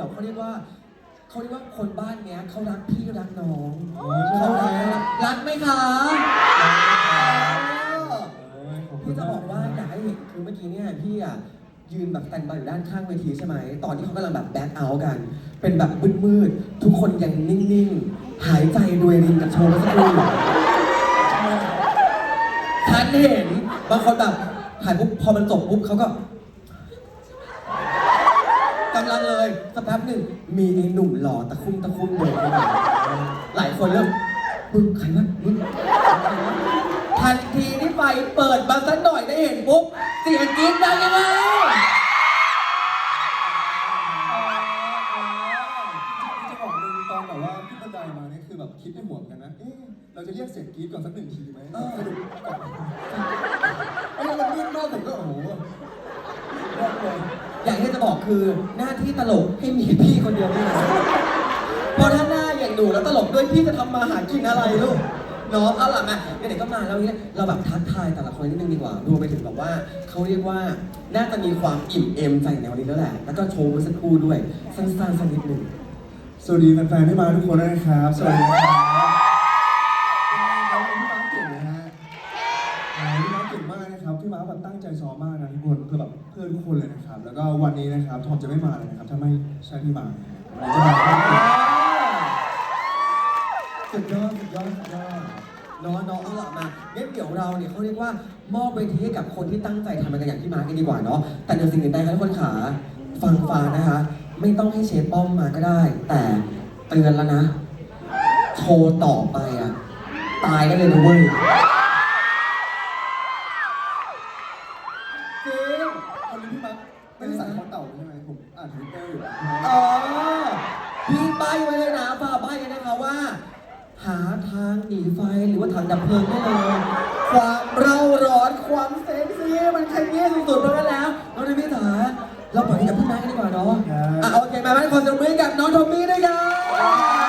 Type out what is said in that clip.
ตอนนี้เราเจอคนแบบเขาเรียกว่าเขาเรียกว่าคนบ้านเนี้ยเขารักพี่รักน้องเขารักรักไหมคะพี่จะบอกว่าอยากให้เห็นคือเมื่อกี้เนี่ยพี่อะยืนแบบสแตนบายอยู่ด้านข้างเวทีใช่ไหม ตอนที่เขากำลังแบบแบ็คเอาท์กัน เป็นแบบมืดๆ ทุกคนยังนิ่งๆ หายใจรวยรินกับโชว์เมื่อสักครู่ฉันเห็นบางคนแบบถ่ายปุ๊บพอมันจบปุ๊บเขาก็ กำลังเลยสักแป๊บหนึ่งมีไอ้หนุ่มหล่อตะคุ่มตะคุ่มเดินเข้ามาหลายคนเริ่มมึงใครวะมึงทันทีที่ไฟเปิดมาสักหน่อยได้เห็นปุ๊บเสียงกรี๊ดดังยังไงจะบอกมึงตอนแบบว่าพี่บันไดมาเนี่ยคือแบบคิดในหัวเหมือนกันนะเอ๊ะเราจะเรียกเสียงกรี๊ดก่อนสักหนึ่งทีไหมสรุปก่อนเอ้ยมันมืดมากผมก็โอ้โหร อย่างที่จะบอกคือหน้าที่ตลกให้มีพี่คนเดียวนี่นะเพราะถ้าหน้าอย่างหนูแล้วตลกด้วยพี่จะทำมาหากินอะไรลูกเนาะเอาล่ะมาเดี๋ยวๆก็มาแล้วเนี่ยเราแบบทักทายแต่ละคนนิดนึงดีกว่ารวมไปถึงแบบว่าเขาเรียกว่าน่าจะมีความอิ่มเอมใจในวันนี้แล้วแหละ แล้วก็โชว์เมื่อสักครู่ด้วยสั้นๆสักนิดนึงสวัสดีแฟนๆที่มาทุกคนด้วยนะครับ สวัสดีครับ อแบบเพื่อทุกคนเลยนะครับ แล้วก็วันนี้นะครับทอมจะไม่มาเลยนะครับถ้าไม่ใช่พี่มาวันนี้จะมาค่คนสุดยอดสุดยอดสุดยอดน้องน้องเอาละมางั้นเดี๋ยวเราเนี่ยเขาเรียกว่ามอบเวทีให้กับคนที่ตั้งใจทำมันกันอย่างที่มาร์กกันดีกว่าเนาะแต่เดี๋ยวสิ่งอื่นใดครับทุกคนขาฟังฟังนะคะ ไม่ต้องให้เชฟป้อมมาก็ได้ แต่เตือนแล้วนะโชว์ต่อไปอะ ตายได้เลยนะเว้ย มาร์คไม่ได้ใส่คอเต่าใช่ไหมผมอ่านทวิตเตอร์อยู่เออพี่ใบไว้เลยนะฝากใบกันนะคะว่า หาทางหนีไฟหรือว่าถังดับเพลิงได้เลยความเร่าร้อนความเซ็กซี่มันขยี้สุดๆเพราะงั้นแล้วน้องทอมมี่จ๋าเราปล่อยให้กับพี่แม็กซ์กันดีกว่าเนาะอะโอเคมาบ้านคอนเสิร์ตมือกับน้องทอมมี่ด้วยกัน